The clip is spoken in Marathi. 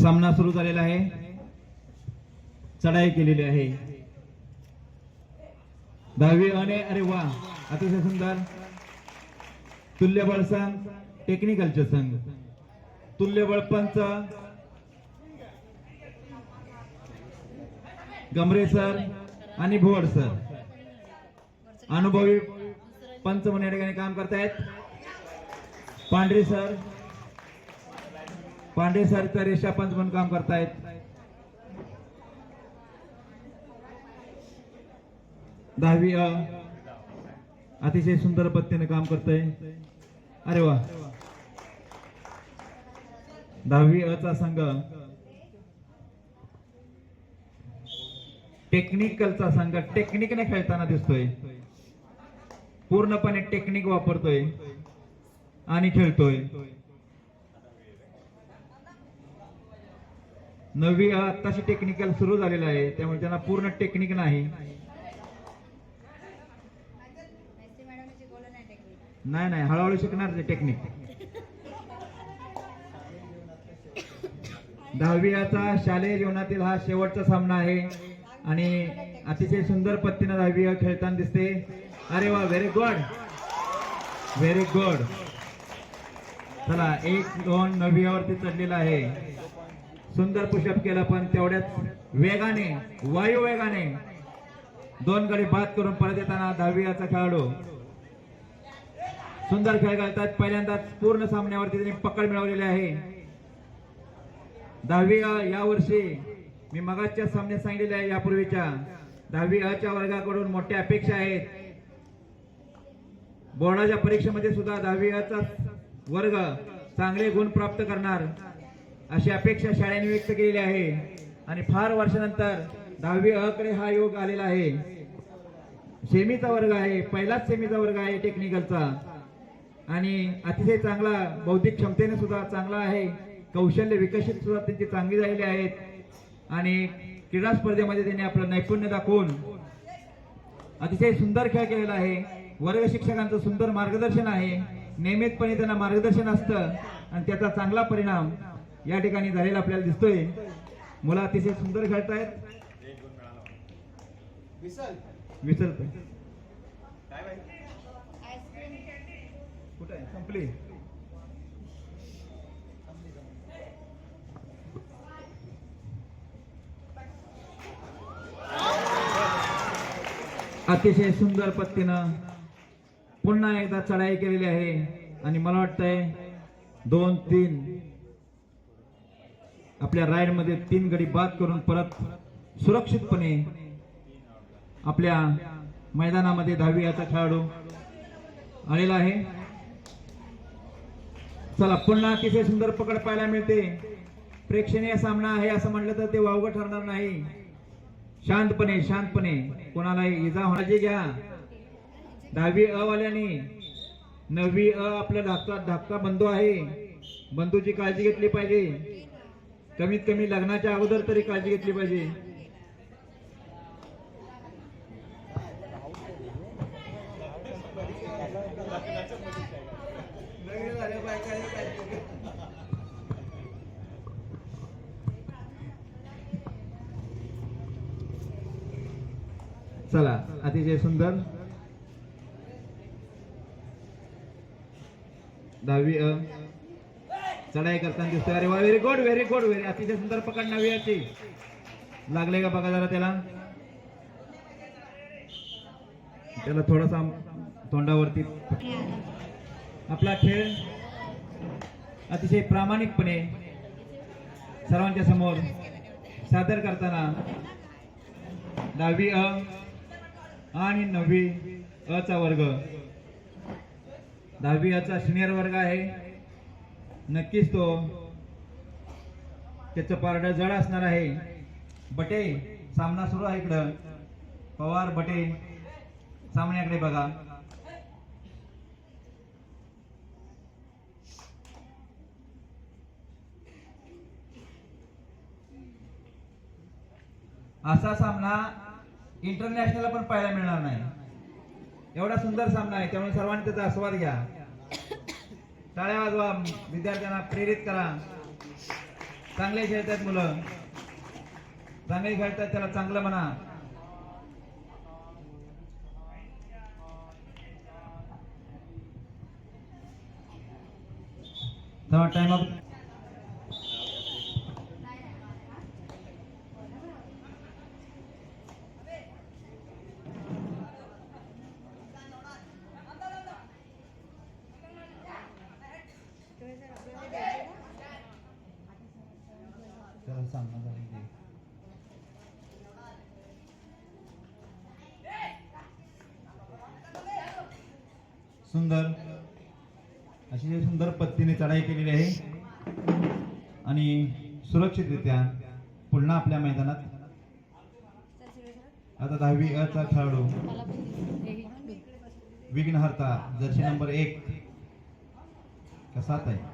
सामना सुरू झालेला आहे. चढाई केलेली आहे. दहावी अने अरे वा अतिशय सुंदर. तुल्यबळ संघ टेक्निकलचे संघ. तुल्यबळ पंच. गमरे सर आणि भोवड सर. अनुभवी पंच म्हणून या ठिकाणी काम करतायत. पांढरे सर. पांडे सर रेषा पंच म्हणून काम करतायत. दहावी अ अतिशय सुंदर पद्धतीने काम करतोय. अरे वा. दहावी अ चा संघ. टेक्निकलचा संघ. टेक्निकने खेळताना दिसतोय. पूर्णपणे टेक्निक वापरतोय. आणि खेळतोय. नवी आत्ताशी टेक्निकल सुरू झालेलं आहे. त्यामुळे त्यांना पूर्ण टेक्निक नाही. नाही नाही हळूहळू शिकणार ते टेक्निक दहावीचा शालेय जीवनातील हा शेवटचा सामना आहे. आणि अतिशय सुंदर पत्तीनं दहावी खेळताना दिसते. अरे वा व्हेरी गुड व्हेरी गुड चला एक दोन नववीवरती चढलेला आहे. सुंदर पुशअप केला पण तेवढ्याच वेगाने वायू वेगाने दोन गडी बाद करून परत येताना दहावीचा खेळाडू सुंदर खेळ खेळतात पहिल्यांदाच पूर्ण सामन्यावरती त्यांनी पकड मिळवलेली आहे. दहावी अ या वर्षी मी मगाच्या सामन्यात सांगितलेले आहे यापूर्वीच्या. दहावी अच्या वर्गाकडून मोठ्या अपेक्षा आहेत. बोर्डाच्या परीक्षेमध्ये सुद्धा दहावी अचा वर्ग चांगले गुण प्राप्त करणार. अशी अपेक्षा शाळेने व्यक्त केलेली आहे. आणि फार वर्षानंतर दहावी अ कडे हा योग आलेला आहे. सेमीचा वर्ग आहे. पहिलाच सेमीचा वर्ग आहे टेक्निकलचा आणि अतिशय चांगला बौद्धिक क्षमतेने सुद्धा चांगला आहे. कौशल्य विकसित सुद्धा त्यांची चांगली झालेली आहेत. आणि क्रीडा स्पर्धेमध्ये त्यांनी आपलं नैपुण्य दाखवून अतिशय सुंदर खेळ केलेला आहे. वर्ग शिक्षकांचं सुंदर मार्गदर्शन आहे. नियमितपणे त्यांना मार्गदर्शन असतं आणि त्याचा चांगला परिणाम या ठिकाणी झालेला आपल्याला दिसतोय. मुलं अतिशय सुंदर खेळतायत. कुठे आहे? संपली. अतिशय सुंदर पद्धतीनं पुन्हा एकदा चढाई केलेली आहे. आणि मला वाटतंय दोन तीन आपल्या राईडमध्ये तीन गडी बाद करून परत सुरक्षितपणे आपल्या मैदानामध्ये दहावी याचा खेळाडू आलेला आहे. चला पुन्हा अतिशय सुंदर पकड पाहायला मिळते. प्रेक्षणीय सामना आहे असं म्हटलं तर ते वावगं ठरणार नाही. शांतपणे शांतपणे कोणालाही इजा होण्याची घ्या. दहावी अ वाल्याने नववी अ आपला धाकटा धाकटा बंधू आहे. बंधूची काळजी घेतली पाहिजे. कमीत कमी लग्नाच्या अगोदर तरी काळजी घेतली पाहिजे. चला अतिशय सुंदर. दहावी अ चढाई करताना दिसतोय. अरे वा very good very good very अतिशय सुंदर पकड नवी याची. लागले का बघा जरा त्याला? त्याला थोडासा तोंडावरती आपला खेळ अतिशय प्रामाणिकपणे सर्वांच्या समोर सादर करताना दहावी अ आणि नववी अ चा वर्ग. दहावी अ चा सिनियर वर्ग आहे. नक्कीच तो. त्याचं पारड जड असणार आहे. बटे सामना सुरू आहे इकडं. पवार बटे सामन्याकडे बघा. असा सामना इंटरनॅशनल पण पाहायला मिळणार नाही. एवढा सुंदर सामना आहे. त्यामुळे सर्वांनी त्याचा आस्वाद घ्या. टाळ्या वाजवा विद्यार्थ्यांना प्रेरित करा. चांगले खेळतात मुलं. चांगले खेळतात त्याला चांगलं म्हणा. तेव्हा टाइम अप त्याला सामना झाला की. सुंदर अशी सुंदर पद्धतीने चढाई केलेली आहे आणि सुरक्षितरित्या पुन्हा आपल्या मैदानात आता दहावी अचा खेळाडू विघ्नहर्ता जर्सी नंबर एक का आहे